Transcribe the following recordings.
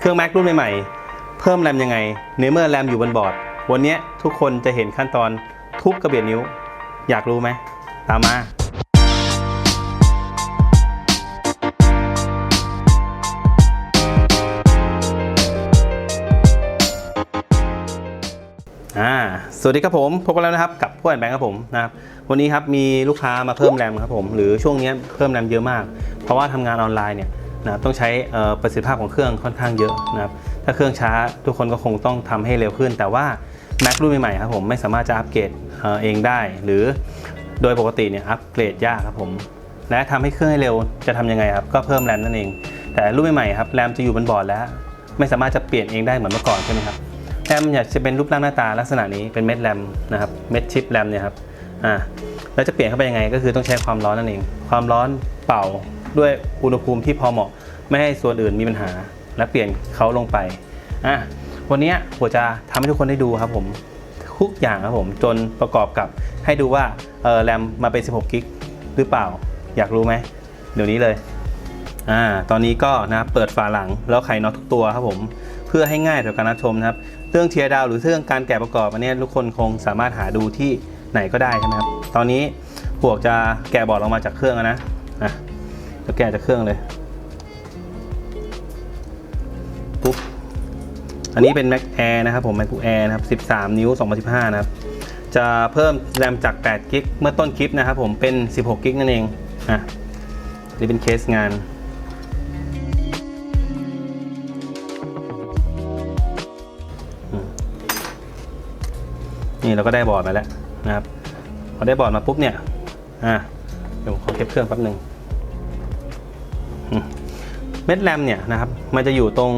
เครื่อง Mac รุ่นใหม่ๆ เพิ่มแรมยังไงในเมื่อแรมอยู่บนบอร์ด วันนี้ทุกคนจะเห็นขั้นตอนทุบกระเบียดนิ้ว อยากรู้ไหม ตามมาอ่าสวัสดีครับผมพบกันแล้วนะครับกับพวกแอนแบงค์ครับผมนะครับวันนี้ครับมีลูกค้ามาเพิ่มแรมครับผมหรือช่วงนี้เพิ่มแรมเยอะมาก เพราะว่าทำงานออนไลน์เนี่ย นะครับต้องใช้ประสิทธิภาพของเครื่องค่อนข้างเยอะนะครับถ้าเครื่องช้าทุกคนก็คงต้องทำให้เร็วขึ้น แต่ว่า Mac รุ่นใหม่ๆครับผมไม่สามารถจะอัปเกรดเองได้ หรือโดยปกติเนี่ยอัปเกรดยากครับผมและทำให้เครื่องให้เร็วจะทำยังไงครับก็เพิ่มแรมนั่นเอง แต่รุ่นใหม่ๆครับแรมจะอยู่บนบอร์ดแล้ว ไม่สามารถจะเปลี่ยนเองได้เหมือนเมื่อก่อนใช่ไหมครับแรมอยากจะเป็นรูปร่างหน้าตาลักษณะนี้เป็นเม็ดแรมนะครับเม็ดชิปแรมเนี่ยครับอ่าแล้วจะเปลี่ยนเข้าไปยังไงก็คือต้องใช้ความร้อนนั่นเอง ความร้อนเป่า ด้วยอุณหภูมิที่พอเหมาะ ไม่ให้ส่วนอื่นมีปัญหา และเปลี่ยนเขาลงไปอะวันนี้ผมจะทำให้ทุกคนได้ดูครับผมทุกอย่างครับผมจนประกอบกับให้ดูว่าเออแรมมาเป็น 16 กิกหรือเปล่า อยากรู้ไหมเดี๋ยวนี้เลยอ่าตอนนี้ก็นะครับเปิดฝาหลังแล้วไขน็อตทุกตัวครับผมเพื่อให้ง่ายต่อการรับชมนะครับเรื่องเทียร์ดาวหรือเรื่องการแกะประกอบอันนี้ทุกคนคงสามารถหาดูที่ไหนก็ได้ใช่ไหมครับตอนนี้พวกจะแกะบอร์ดออกมาจากเครื่องนะอะ จะแกะจากเครื่องเลยปุ๊บอันนี้เป็น Mac Air นะครับผม MacBook Air นะครับ 13 นิ้ว 2015 นะครับ จะเพิ่มแรมจาก 8 กิกเมื่อต้นคลิปนะครับผมเป็น 16 กิกนั่นเองอะนี่เป็นเคสงานนี่เราก็ได้บอร์ดมาแล้วนะครับพอได้บอร์ดมาปุ๊บเนี่ยอะเดี๋ยวผมขอเก็บเครื่องแป๊บหนึ่ง เม็ดแรมเนี่ยนะครับ มันจะอยู่ตรง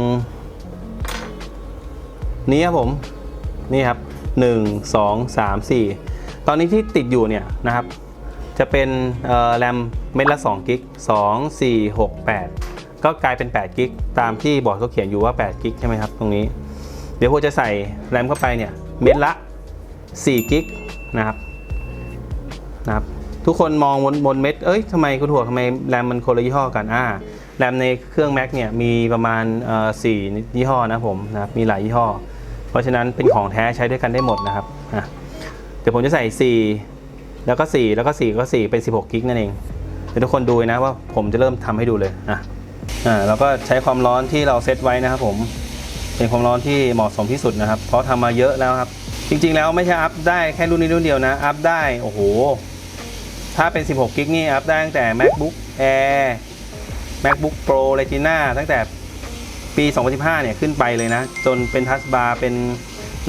นี้ครับผม นี่ครับ 1 2 3 4 ตอนนี้ที่ติดอยู่เนี่ยนะครับ จะเป็นแรมเม็ดละ2กิก2 4 6 8 ก็กลายเป็น8กิกตามที่บอร์ดเขาเขียนอยู่ว่า8กิกใช่ไหมครับตรงนี้ เดี๋ยวผมจะใส่แรมเข้าไปเนี่ยเม็ดละ4กิกนะครับนะครับ ทุกคนมองบนบนเม็ด เอ้ยทำไมคุณถั่วทำไมแรมมันคนละยี่ห้อกันอ่า แรมในเครื่อง Mac เนี่ยมีประมาณสี่ยี่ห้อนะผมนะครับมีหลายยี่ห้อ เพราะฉะนั้นเป็นของแท้ใช้ด้วยกันได้หมดนะครับเดี๋ยวผมจะใส่ 4 แล้วก็ 4 แล้วก็ 4 ก็ 4 เป็น 16 กิกนั่นเองเดี๋ยวทุกคนดูนะว่าผมจะเริ่มทำให้ดูเลยอะอ่าเราก็ใช้ความร้อนที่เราเซตไว้นะครับผมเป็นความร้อนที่เหมาะสมที่สุดนะครับ เพราะทำมาเยอะแล้วครับ จริง ๆ แล้วไม่ใช่อัพได้แค่รุ่นนี้รุ่นเดียวนะอัพได้โอ้โหถ้าเป็น 16 กิกนี่อัพได้ตั้งแต่ MacBook Air MacBook Pro Retina ตั้งแต่ปี 2015 เนี่ยขึ้นไปเลยนะ จนเป็นทัชบาร์เป็น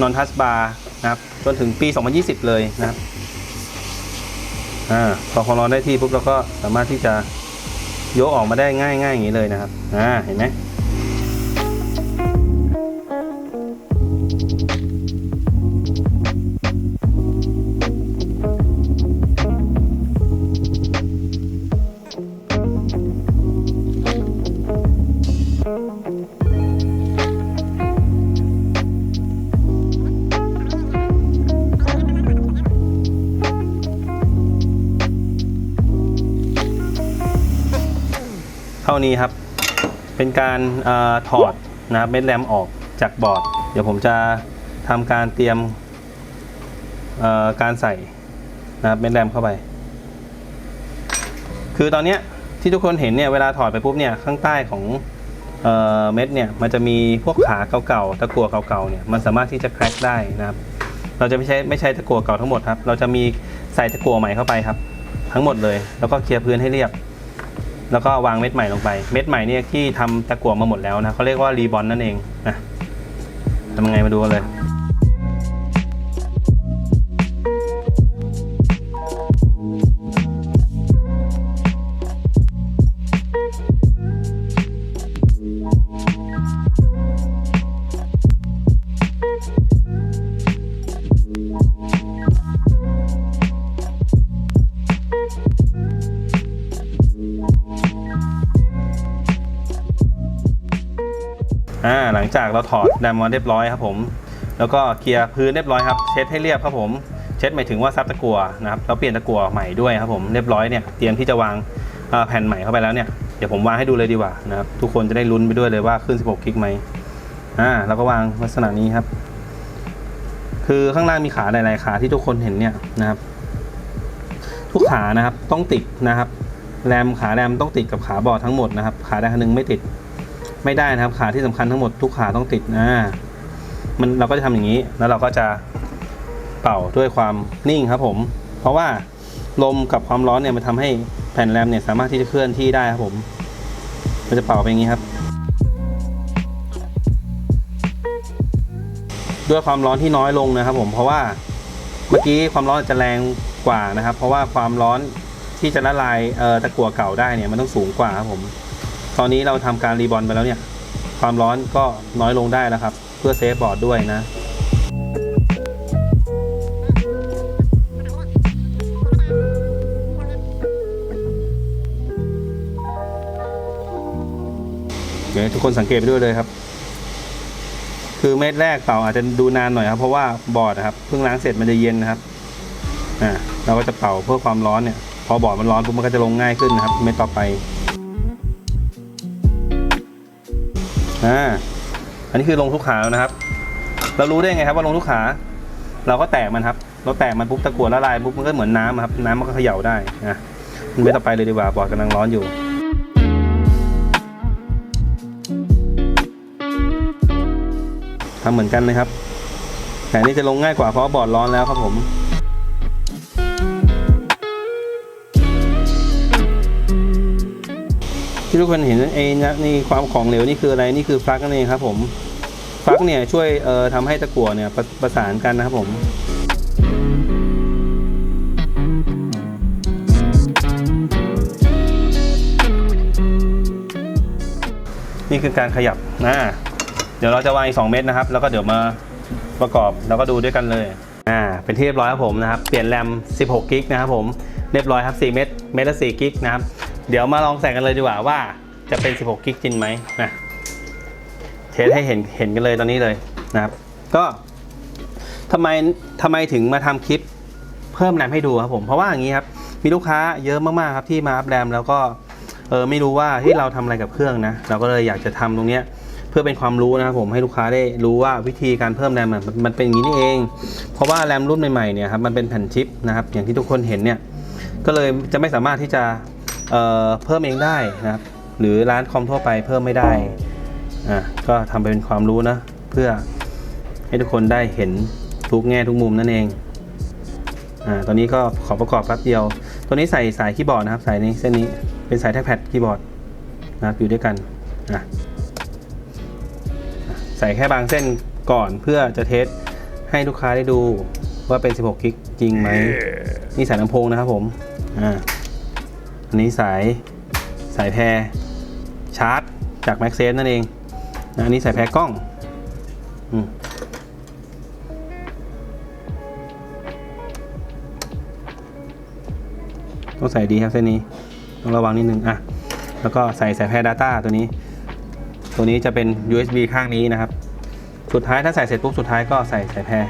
นอนทัชบาร์นะครับ จนถึงปี 2020 เลยนะครับอ่าพอความร้อนได้ที่ปุ๊บเราก็สามารถที่จะยกออกมาได้ง่ายๆอย่างนี้เลยนะครับอ่าเห็นไหม ท่านี้ครับ เป็นการอถอดนะครับเม็ดแรมออกจากบอร์ด เดี๋ยวผมจะทำการเตรียมการใส่นะครับเม็ดแรมเข้าไป คือตอนนี้ที่ทุกคนเห็นเนี่ยเวลาถอดไปปุ๊บเนี่ยข้างใต้ของเเม็ดเนี่ยมันจะมีพวกขาเก่าๆตะกั่วเก่าๆเนี่ยมันสามารถที่จะแคร็กได้นะครับ เราจะไม่ใช่ไม่ใช่ตะกั่วเก่าทั้งหมดครับ เราจะมีใส่ตะกั่วใหม่เข้าไปครับ ทั้งหมดเลย แล้วก็เคลียร์พื้นให้เรียบ แล้วก็วางเม็ดใหม่ลงไป เม็ดใหม่เนี่ยที่ทำตะกั่วมาหมดแล้วนะเขาเรียกว่ารีบอนนั่นเองนะทำยังไงมาดูกันเลย อ่าหลังจากเราถอดแรมมาเรียบร้อยครับผม แล้วก็เคลียร์พื้นเรียบร้อยครับ เช็ดให้เรียบครับผม เช็ดหมายถึงว่าซับตะกั่วนะครับเราเปลี่ยนตะกั่วใหม่ด้วยครับผมเรียบร้อยเนี่ยเตรียมที่จะวางแผ่นใหม่เข้าไปแล้วเนี่ยเดี๋ยวผมวางให้ดูเลยดีกว่านะครับทุกคนจะได้ลุ้นไปด้วยเลยว่าขึ้น 16กิกไหมอ่าเราก็วางลักษณะนี้ครับ คือข้างล่างมีขาหลายๆขาที่ทุกคนเห็นเนี่ยนะครับ ทุกขานะครับต้องติดนะครับแรมขาแรมต้องติดกับขาบอร์ดทั้งหมดนะครับ ขาใดขาหนึ่งไม่ติด ไม่ได้นะครับขาที่สำคัญทั้งหมดทุกขาต้องติดนะมันเราก็จะทำอย่างนี้ แล้วเราก็จะเป่าด้วยความนิ่งครับผม เพราะว่าลมกับความร้อนเนี่ยมันทำให้แผ่นแรมเนี่ยสามารถที่จะเคลื่อนที่ได้ครับผมเราจะเป่าไปอย่างนี้ครับ ด้วยความร้อนที่น้อยลงนะครับผมเพราะว่าเมื่อกี้ความร้อนจะแรงกว่านะครับ เพราะว่าความร้อนที่จะละลายตะกั่วเก่าได้เนี่ยมันต้องสูงกว่าครับผม ตอนนี้เราทำการรีบอลไปแล้วเนี่ย ความร้อนก็น้อยลงได้แล้วครับ เพื่อเซฟบอร์ดด้วยนะเดี๋ยวทุกคนสังเกตไปด้วยเลยครับ คือเม็ดแรกเป่าอาจจะดูนานหน่อยครับ เพราะว่าบอร์ดนะครับเพิ่งล้างเสร็จมันจะเย็นนะครับอ่าเราก็จะเป่าเพื่อความร้อนเนี่ย พอบอร์ดมันร้อนปุ๊บมันก็จะลงง่ายขึ้นนะครับ เม็ดต่อไป อ่าอันนี้คือลงทุกขาแล้วนะครับ เรารู้ได้ไงครับว่าลงทุกขา เราก็แตะมันครับ เราแตะมันปุ๊บตะกั่วละลายปุ๊บมันก็เหมือนน้ำครับ น้ำมันก็เขย่าได้นะมันไม่ต่อไปเลยดีกว่าบอร์ดกำลังร้อนอยู่ทำเหมือนกันเลยครับ แต่อันนี้จะลงง่ายกว่าเพราะบอร์ดร้อนแล้วครับผม ที่ทุกคนเห็นไอ้นะนี่ความของเหลวนี่คืออะไรนี่คือฟลักนั่นเองครับผมฟลักเนี่ยช่วยเอ่อทำให้ตะกั่วเนี่ยประประสานกันนะครับผมนี่คือการขยับนะเดี๋ยวเราจะวางอีก 2 เม็ดนะครับ แล้วก็เดี๋ยวมาประกอบแล้วก็ดูด้วยกันเลยอ่าเป็นที่เรียบร้อยครับผมนะครับ เปลี่ยนแรม 16 กิกนะครับผม เรียบร้อยครับ 4 เม็ด เม็ดละ 4 กิกนะครับ เดี๋ยวมาลองใส่กันเลยดีกว่าว่าจะเป็น 16 กิกจริงไหมนะเทสให้เห็นเห็นกันเลยตอนนี้เลยนะครับ ก็ทำไมทำไมถึงมาทำคลิปเพิ่มแรมให้ดูครับผมเพราะว่าอย่างนี้ครับมีลูกค้าเยอะมากๆครับที่มาอัพแรมแล้วก็เออไม่รู้ว่าที่เราทำอะไรกับเครื่องนะ เราก็เลยอยากจะทำตรงเนี้ยเพื่อเป็นความรู้นะครับผมให้ลูกค้าได้รู้ว่าวิธีการเพิ่มแรมมันมันเป็นอย่างนี้นี่เอง เพราะว่าแรมรุ่นใหม่ๆเนี่ยครับมันเป็นแผ่นชิปนะครับอย่างที่ทุกคนเห็นเนี่ยก็เลยจะไม่สามารถที่จะ เอ่อเพิ่มเองได้นะครับหรือร้านคอมทั่วไปเพิ่มไม่ได้อะก็ทำไปเป็นความรู้นะ เพื่อให้ทุกคนได้เห็นทุกแง่ทุกมุมนั่นเองอ่าตอนนี้ก็ขอประกอบแป๊บเดียว ตัวนี้ใส่สายคีย์บอร์ดนะครับสายนี้เส้นนี้เป็นสายแท็กแพดคีย์บอร์ดนะครับอยู่ด้วยกันอะใส่แค่บางเส้นก่อนเพื่อจะเทสให้ลูกค้าได้ดูว่าเป็น 16 กิกจริงไหมนี่สายลำโพงนะครับผมอ่า อันนี้สายสายแพรชาร์จจาก m a x s a f e นั่นเองนะอันนี้สายแพรกล้องอต้องใส่ดีครับเส้นนี้ต้องระวังนิดนึงอะแล้วก็ใส่สายแพร Data ตัวนี้ ตัวนี้จะเป็น USB ข้างนี้นะครับ สุดท้ายถ้าใส่เสร็จปุ๊บสุดท้ายก็ใส่สายแพร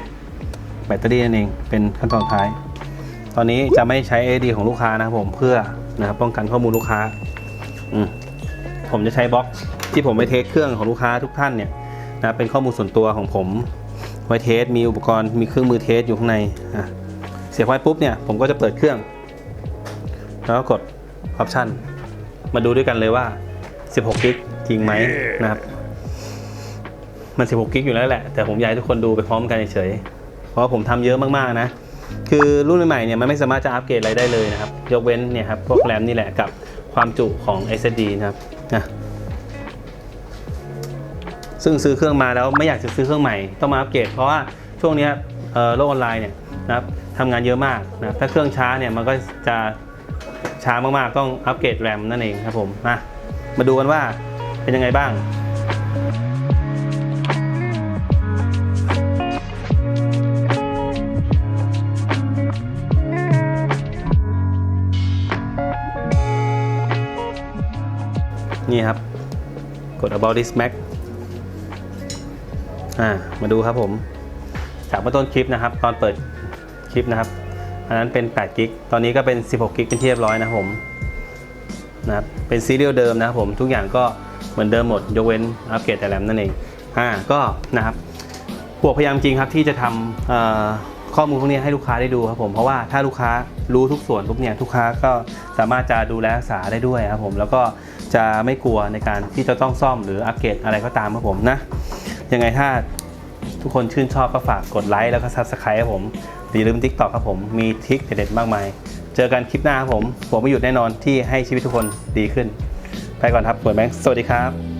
แบตเตอรี่นั่นเองเป็นขั้นตอนท้าย ตอนนี้จะไม่ใช้ AD ของลูกค้านะครับผมเพื่อ นะครับป้องกันข้อมูลลูกค้าอืมผมจะใช้บล็อกที่ผมไปเทสเครื่องของลูกค้าทุกท่านเนี่ยนะเป็นข้อมูลส่วนตัวของผมไว้เทสมีอุปกรณ์มีเครื่องมือเทสอยู่ข้างในอะเสียบไว้ปุ๊บเนี่ยผมก็จะเปิดเครื่อง แล้วก็กดออปชันมาดูด้วยกันเลยว่า 16กิกจริงไหมนะครับ มัน 16กิกอยู่แล้วแหละ แต่ผมอยากให้ทุกคนดูไปพร้อมกันเฉยๆเพราะว่าผมทำเยอะมากๆนะ คือรุ่นใหม่ๆเนี่ยมันไม่สามารถจะอัปเกรดอะไรได้เลยนะครับ ยกเว้นเนี่ยครับพวกแรมนี่แหละกับความจุของ SSD นะครับนะซึ่งซื้อเครื่องมาแล้วไม่อยากจะซื้อเครื่องใหม่ต้องมาอัปเกรดเพราะว่าช่วงนี้โลกออนไลน์เนี่ยนะครับทำงานเยอะมากนะถ้าเครื่องช้าเนี่ยมันก็จะช้ามากๆต้องอัปเกรดแรมนั่นเองครับผมมามาดูกันว่าเป็นยังไงบ้าง นี่ครับ กด about this mac อ่ามาดูครับผม จากเมื่อต้นคลิปนะครับ ตอนเปิดคลิปนะครับ อันนั้นเป็น8กิกตอนนี้ก็เป็น 16กิกเป็นที่เรียบร้อยนะผมนะครับเป็นซีเรียลเดิมนะครับผมทุกอย่างก็เหมือนเดิมหมดยกเว้นอัปเกรดแต่แรมนั่นเองอ่าก็นะครับพวกพยายามจริงครับที่จะทำข้อมูลพวกนี้ให้ลูกค้าได้ดูครับผมเพราะว่าถ้าลูกค้ารู้ทุกส่วนปุ๊บเนี่ยลูกค้าก็สามารถจะดูแลรักษาได้ด้วยครับผมแล้วก็ จะไม่กลัวในการที่จะต้องซ่อมหรืออัปเกรดอะไรก็ตามครับผมนะ ยังไงถ้าทุกคนชื่นชอบก็ฝากกดไลค์แล้วก็ซับสไครต์ครับผมอย่าลืมทิกตอกครับผมมีทิกเด็ดๆมากมาย เจอกันคลิปหน้าครับผมผมไม่หยุดแน่นอนที่ให้ชีวิตทุกคนดีขึ้น ไปก่อนครับเปิดแบงค์สวัสดีครับ